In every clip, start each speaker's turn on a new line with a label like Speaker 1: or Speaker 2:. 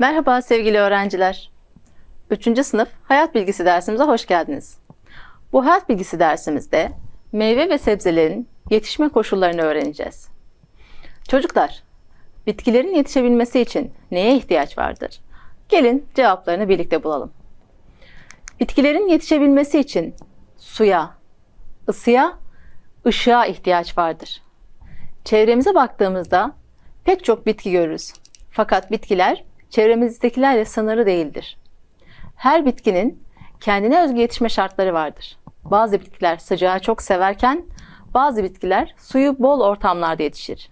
Speaker 1: Merhaba sevgili öğrenciler. 3. sınıf hayat bilgisi dersimize hoş geldiniz. Bu hayat bilgisi dersimizde meyve ve sebzelerin yetişme koşullarını öğreneceğiz. Çocuklar, bitkilerin yetişebilmesi için neye ihtiyaç vardır? Gelin cevaplarını birlikte bulalım. Bitkilerin yetişebilmesi için suya, ısıya, ışığa ihtiyaç vardır. Çevremize baktığımızda pek çok bitki görürüz. Fakat bitkiler çevremizdekilerle sınırlı değildir. Her bitkinin kendine özgü yetişme şartları vardır. Bazı bitkiler sıcağı çok severken bazı bitkiler suyu bol ortamlarda yetişir.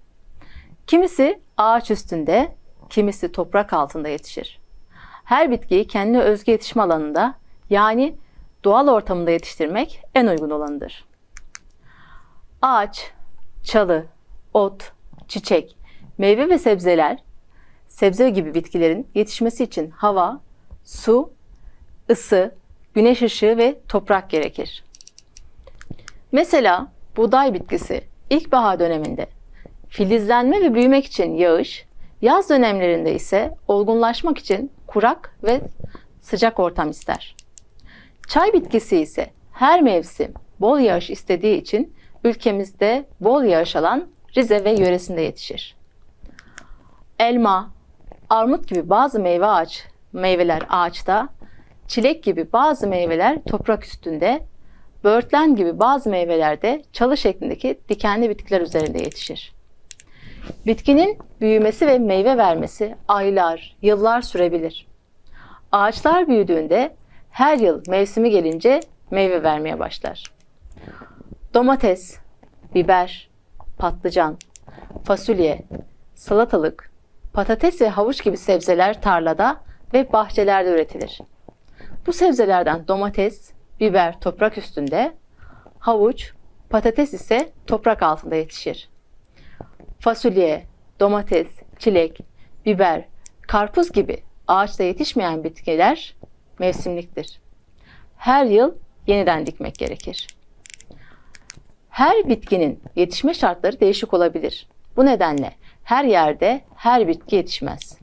Speaker 1: Kimisi ağaç üstünde, kimisi toprak altında yetişir. Her bitkiyi kendine özgü yetişme alanında yani doğal ortamında yetiştirmek en uygun olanıdır. Ağaç, çalı, ot, çiçek, meyve ve sebzeler sebze gibi bitkilerin yetişmesi için hava, su, ısı, güneş ışığı ve toprak gerekir. Mesela buğday bitkisi ilkbahar döneminde filizlenme ve büyümek için yağış, yaz dönemlerinde ise olgunlaşmak için kurak ve sıcak ortam ister. Çay bitkisi ise her mevsim bol yağış istediği için ülkemizde bol yağış alan Rize ve yöresinde yetişir. Elma, armut gibi bazı meyve ağaç, meyveler ağaçta, çilek gibi bazı meyveler toprak üstünde, böğürtlen gibi bazı meyveler de çalı şeklindeki dikenli bitkiler üzerinde yetişir. Bitkinin büyümesi ve meyve vermesi aylar, yıllar sürebilir. Ağaçlar büyüdüğünde her yıl mevsimi gelince meyve vermeye başlar. Domates, biber, patlıcan, fasulye, salatalık, patates ve havuç gibi sebzeler tarlada ve bahçelerde üretilir. Bu sebzelerden domates, biber toprak üstünde, havuç, patates ise toprak altında yetişir. Fasulye, domates, çilek, biber, karpuz gibi ağaçta yetişmeyen bitkiler mevsimliktir. Her yıl yeniden dikmek gerekir. Her bitkinin yetişme şartları değişik olabilir. Bu nedenle her yerde her bitki yetişmez.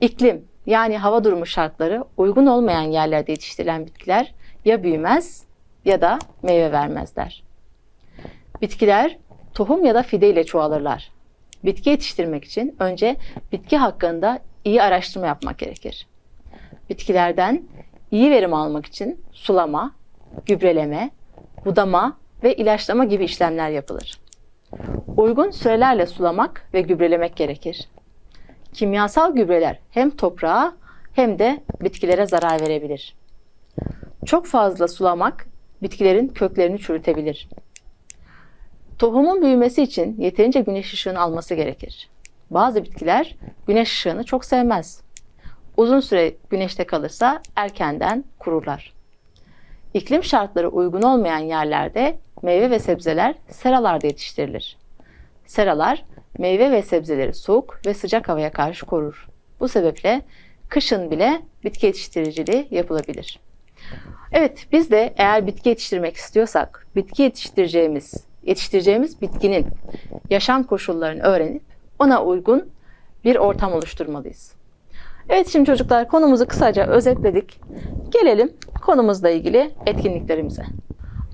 Speaker 1: İklim yani hava durumu şartları uygun olmayan yerlerde yetiştirilen bitkiler ya büyümez ya da meyve vermezler. Bitkiler tohum ya da fide ile çoğalırlar. Bitki yetiştirmek için önce bitki hakkında iyi araştırma yapmak gerekir. Bitkilerden iyi verim almak için sulama, gübreleme, budama ve ilaçlama gibi işlemler yapılır. Uygun sürelerle sulamak ve gübrelemek gerekir. Kimyasal gübreler hem toprağa hem de bitkilere zarar verebilir. Çok fazla sulamak bitkilerin köklerini çürütebilir. Tohumun büyümesi için yeterince güneş ışığını alması gerekir. Bazı bitkiler güneş ışığını çok sevmez. Uzun süre güneşte kalırsa erkenden kururlar. İklim şartları uygun olmayan yerlerde meyve ve sebzeler seralarda yetiştirilir. Seralar meyve ve sebzeleri soğuk ve sıcak havaya karşı korur. Bu sebeple kışın bile bitki yetiştiriciliği yapılabilir. Evet, biz de eğer bitki yetiştirmek istiyorsak, bitki yetiştireceğimiz, yetiştireceğimiz bitkinin yaşam koşullarını öğrenip ona uygun bir ortam oluşturmalıyız. Evet şimdi çocuklar konumuzu kısaca özetledik. Gelelim konumuzla ilgili etkinliklerimize.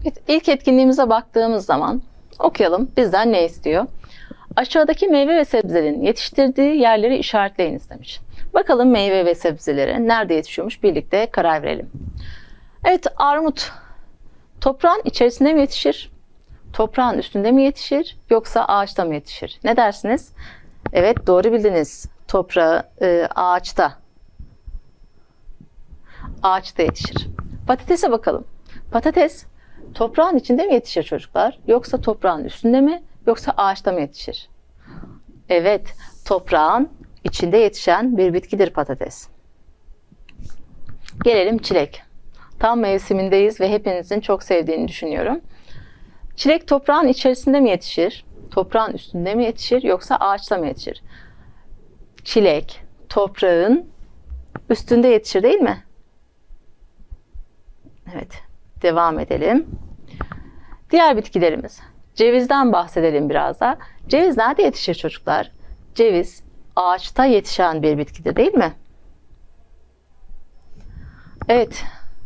Speaker 1: Evet, ilk etkinliğimize baktığımız zaman okuyalım bizden ne istiyor. Aşağıdaki meyve ve sebzelerin yetiştirdiği yerleri işaretleyiniz demiş. Bakalım meyve ve sebzeleri nerede yetişiyormuş birlikte karar verelim. Evet armut toprağın içerisinde mi yetişir? Toprağın üstünde mi yetişir yoksa ağaçta mı yetişir? Ne dersiniz? Evet doğru bildiniz. Toprağı e, ağaçta. Ağaçta yetişir. Patatese bakalım. Patates toprağın içinde mi yetişir çocuklar? Yoksa toprağın üstünde mi? Yoksa ağaçta mı yetişir? Evet, toprağın içinde yetişen bir bitkidir patates. Gelelim çilek. Tam mevsimindeyiz ve hepinizin çok sevdiğini düşünüyorum. Çilek toprağın içerisinde mi yetişir? Toprağın üstünde mi yetişir yoksa ağaçta mı yetişir? Çilek toprağın üstünde yetişir değil mi? Evet. Devam edelim. Diğer bitkilerimiz. Cevizden bahsedelim biraz da. Ceviz nerede yetişir çocuklar? Ceviz ağaçta yetişen bir bitkidir değil mi? Evet,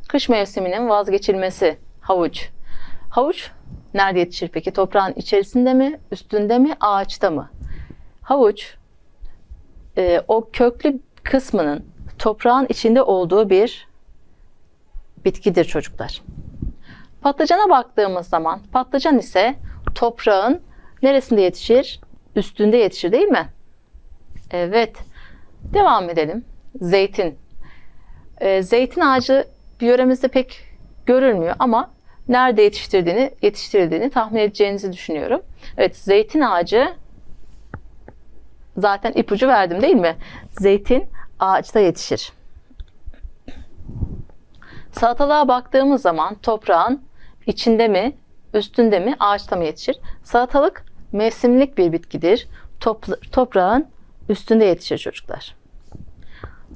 Speaker 1: kış mevsiminin vazgeçilmesi havuç. Havuç nerede yetişir peki? Toprağın içerisinde mi, üstünde mi, ağaçta mı? Havuç e, o köklü kısmının toprağın içinde olduğu bir bitkidir çocuklar. Patlıcana baktığımız zaman patlıcan ise toprağın neresinde yetişir? Üstünde yetişir değil mi? Evet. Devam edelim. Zeytin. Ee, zeytin ağacı bir yöremizde pek görülmüyor ama nerede yetiştirdiğini, yetiştirildiğini tahmin edeceğinizi düşünüyorum. Evet, zeytin ağacı zaten ipucu verdim değil mi? Zeytin ağaçta yetişir. Salatalığa baktığımız zaman toprağın içinde mi, üstünde mi, ağaçta mı yetişir? Salatalık mevsimlik bir bitkidir. Topla- toprağın üstünde yetişir çocuklar.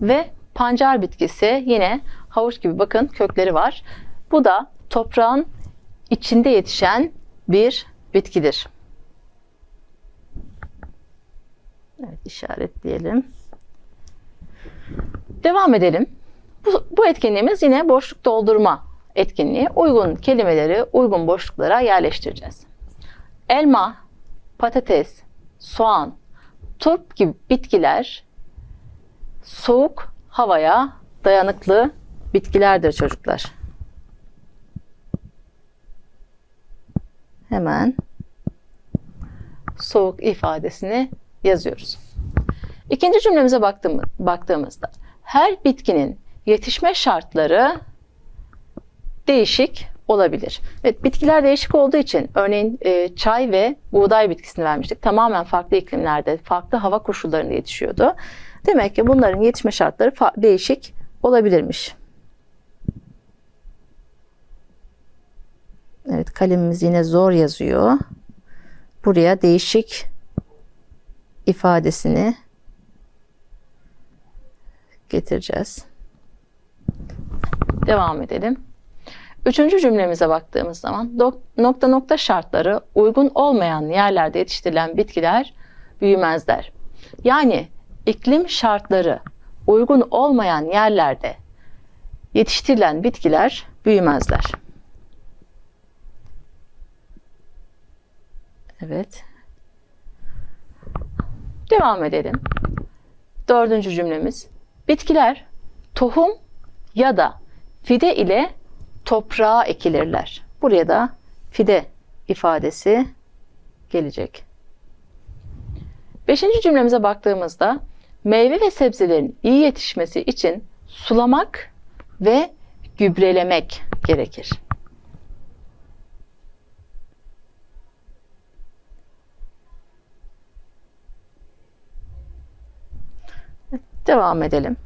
Speaker 1: Ve pancar bitkisi yine havuç gibi bakın kökleri var. Bu da toprağın içinde yetişen bir bitkidir. Evet işaretleyelim. Devam edelim. Bu, bu etkinliğimiz yine boşluk doldurma etkinliği. Uygun kelimeleri uygun boşluklara yerleştireceğiz. Elma, patates, soğan, turp gibi bitkiler soğuk havaya dayanıklı bitkilerdir çocuklar. Hemen soğuk ifadesini yazıyoruz. İkinci cümlemize baktığımız, baktığımızda her bitkinin yetişme şartları değişik olabilir. Evet, bitkiler değişik olduğu için örneğin e, çay ve buğday bitkisini vermiştik. Tamamen farklı iklimlerde, farklı hava koşullarında yetişiyordu. Demek ki bunların yetişme şartları değişik olabilirmiş. Evet, kalemimiz yine zor yazıyor. Buraya değişik ifadesini getireceğiz. Devam edelim. Üçüncü cümlemize baktığımız zaman nokta nokta şartları uygun olmayan yerlerde yetiştirilen bitkiler büyümezler. Yani iklim şartları uygun olmayan yerlerde yetiştirilen bitkiler büyümezler. Evet. Devam edelim. Dördüncü cümlemiz. Bitkiler tohum ya da fide ile toprağa ekilirler. Buraya da fide ifadesi gelecek. Beşinci cümlemize baktığımızda meyve ve sebzelerin iyi yetişmesi için sulamak ve gübrelemek gerekir. Devam edelim.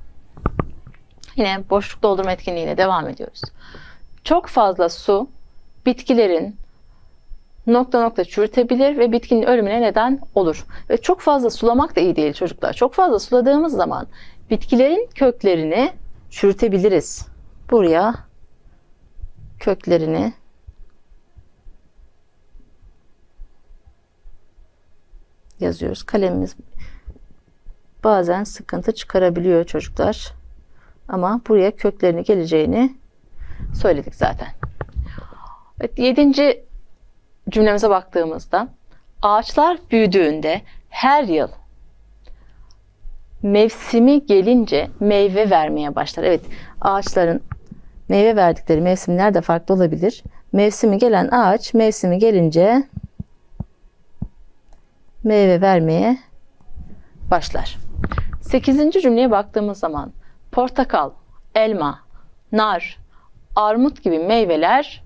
Speaker 1: Yine boşluk doldurma etkinliğine devam ediyoruz. Çok fazla su bitkilerin nokta nokta çürütebilir ve bitkinin ölümüne neden olur. Ve çok fazla sulamak da iyi değil çocuklar. Çok fazla suladığımız zaman bitkilerin köklerini çürütebiliriz. Buraya köklerini yazıyoruz. Kalemimiz bazen sıkıntı çıkarabiliyor çocuklar. Ama buraya köklerini geleceğini söyledik zaten. Evet, yedinci cümlemize baktığımızda ağaçlar büyüdüğünde her yıl mevsimi gelince meyve vermeye başlar. Evet ağaçların meyve verdikleri mevsimler de farklı olabilir. Mevsimi gelen ağaç mevsimi gelince meyve vermeye başlar. Sekizinci cümleye baktığımız zaman portakal, elma, nar, armut gibi meyveler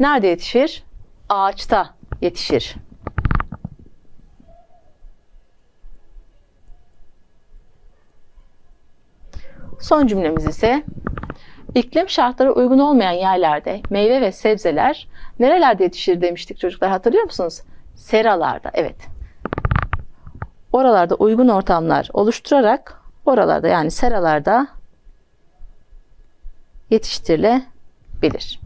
Speaker 1: nerede yetişir? Ağaçta yetişir. Son cümlemiz ise iklim şartları uygun olmayan yerlerde meyve ve sebzeler nerelerde yetişir demiştik çocuklar hatırlıyor musunuz? Seralarda evet. Oralarda uygun ortamlar oluşturarak oralarda yani seralarda yetiştirilebilir.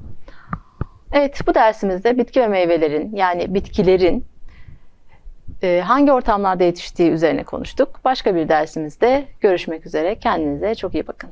Speaker 1: Evet bu dersimizde bitki ve meyvelerin yani bitkilerin e, hangi ortamlarda yetiştiği üzerine konuştuk. Başka bir dersimizde görüşmek üzere. Kendinize çok iyi bakın.